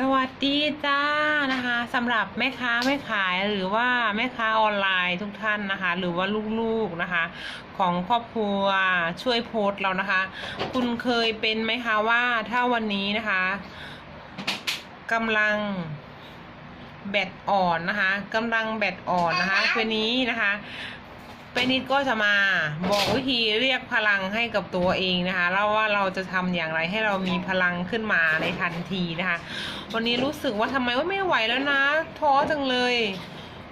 สวัสดีจ้านะคะสำหรับแม่ค้าแม่ขายหรือว่าแม่ค้าออนไลน์ทุกท่านนะคะ หรือว่าลูกๆนะคะ ของครอบครัวช่วยโพสต์เรานะคะ คุณเคยเป็นไหมคะว่าถ้าวันนี้นะคะกำลังแบตอ่อนนะคะกำลังแบตอ่อนนะคะคืนนี้นะคะเปนิดก็จะมาบอกวิธีเรียกพลังให้กับตัวเองนะคะแล้วว่าเราจะทำอย่างไรให้เรามีพลังขึ้นมาในทันทีนะคะ วันนี้รู้สึกว่าทำไมว่าไม่ไหวแล้วนะ ท้อจังเลย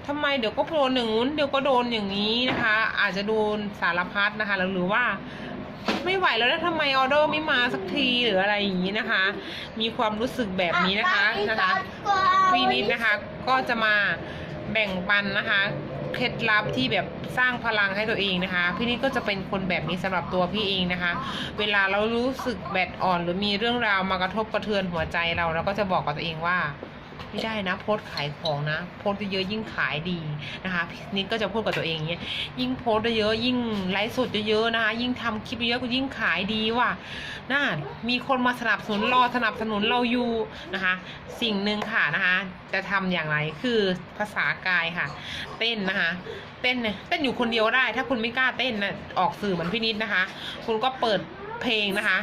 ทำไมเดี๋ยวก็โดนอย่างนู้นเดี๋ยวก็โดนอย่างนี้นะคะ อาจจะโดนสารพัดนะคะหรือว่าไม่ไหวแล้วนะทำไมออเดอร์ไม่มาสักทีหรืออะไรอย่างนี้นะคะ มีความรู้สึกแบบนี้นะคะนะคะพี่นิดนะคะก็จะมาแบ่งปันนะคะ เคล็ดลับที่แบบสร้างพลังให้ตัวเองนะคะ พี่นิดก็จะเป็นคนแบบนี้สำหรับตัวพี่เองนะคะ เวลาเรารู้สึกแบตอ่อน หรือมีเรื่องราวมากระทบกระเทือนหัวใจเราเราก็จะบอกกับตัวเองว่า ไม่ได้นะโพสขายของนะ โพสเยอะยิ่งขายดีนะคะพี่นิดก็จะพูดกับตัวเองอย่างเงี้ยยิ่งโพสเยอะยิ่งไลฟ์สดเยอะๆนะคะยิ่งทำคลิปเยอะก็ยิ่งขายดีว่ะน่ามีคนมาสนับสนุนรอสนับสนุนเราอยู่นะคะ สิ่งหนึ่งค่ะนะคะจะทำอย่างไรคือภาษากายค่ะ เต้นนะคะเต้นเนี่ยเต้นอยู่คนเดียวได้ ถ้าคุณไม่กล้าเต้นนะออกสื่อเหมือนพี่นิดนะคะ คุณก็เปิดเพลงนะคะ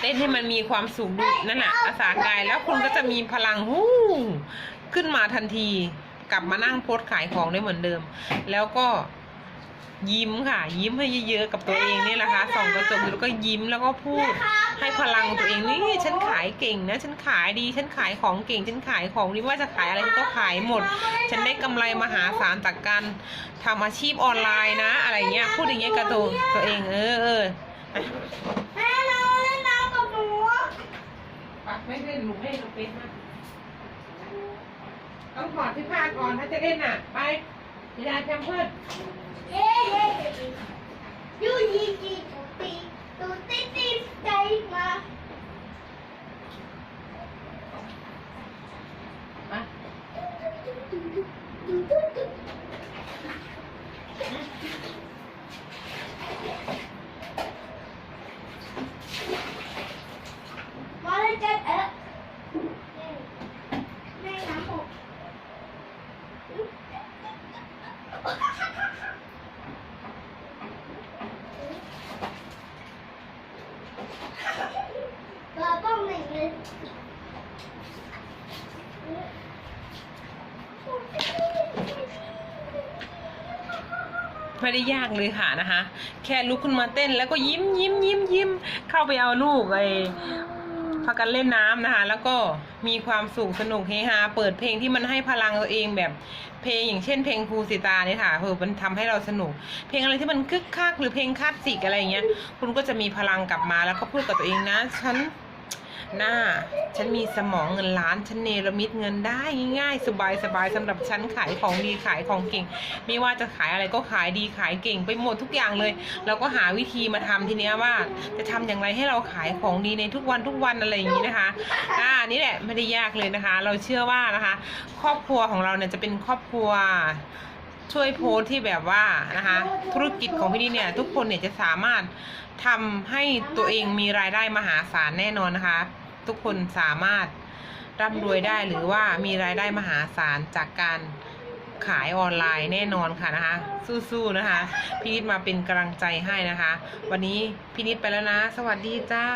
เต้นให้มันมีความสุขดูนั่นแหละภาษากายแล้วคุณก็จะมีพลังหู้ขึ้นมาทันที กลับมานั่งโพสขายของได้เหมือนเดิม แล้วก็ยิ้มค่ะ ยิ้มให้เยอะๆกับตัวเองนี่แหละค่ะส่องกระจกแล้วก็ยิ้มแล้วก็พูดให้พลังตัวเองนี่ฉันขายเก่งนะ ฉันขายดี ฉันขายของเก่ง ฉันขายของนี่ว่าจะขายอะไรก็ขายหมด ฉันได้กำไรมหาศาลจากการทำอาชีพออนไลน์นะ อะไรเงี้ยพูดอย่างเงี้ยกับตัวตัวเองเออเอออะ แม่เราเล่นน้ำกับหนู ปักไม่เล่นหนูไม่ต้องเป็นมากต้องถอดที่ผ้าก่อนถ้าจะเล่นอะ ไปพิดาแชมเพิร์ดเย้เย้ยูยีจีตุตีตุติติใจมา มาเลยกันเออแม่น้ำหกเราต้องหนึ่งเลย ไม่ได้ยากเลยค่ะนะคะ แค่ลุกขึ้นมาเต้นแล้วก็ยิ้มยิ้มยิ้มยิ้มเข้าไปเอาลูกไอพากันเล่นน้ำนะคะ แล้วก็มีความสุขสนุกเฮฮาเปิดเพลงที่มันให้พลังตัวเองแบบเพลงอย่างเช่นเพลงครูสิตาเนี่ยค่ะเออมันทำให้เราสนุก เพลงอะไรที่มันคึกคักหรือเพลงคลาสสิกอะไรอย่างเงี้ย คุณก็จะมีพลังกลับมาแล้วก็พูดกับตัวเองนะฉัน หน้า ฉันมีสมองเงินล้าน ฉันเนรมิตเงินได้ง่ายๆ สบายๆสำหรับฉันขายของดีขายของเก่ง ไม่ว่าจะขายอะไรก็ขายดีขายเก่งไปหมดทุกอย่างเลย เราก็หาวิธีมาทำทีเนี้ยว่า จะทำอย่างไรให้เราขายของดีในทุกวันทุกวันอะไรอย่างนี้นะคะอ่านี่แหละไม่ได้ยากเลยนะคะ เราเชื่อว่านะคะ ครอบครัวของเราเนี่ยจะเป็นครอบครัวช่วยโพสที่แบบว่านะคะธุรกิจของพี่นี่เนี่ยทุกคนเนี่ยจะสามารถทำให้ตัวเองมีรายได้มหาศาลแน่นอนนะคะ ทุกคนสามารถร่ำรวยได้หรือว่ามีรายได้มหาศาลจากการขายออนไลน์แน่นอนค่ะนะคะ สู้ๆนะคะพี่นิดมาเป็นกำลังใจให้นะคะ วันนี้พี่นิดไปแล้วนะ สวัสดีจ้า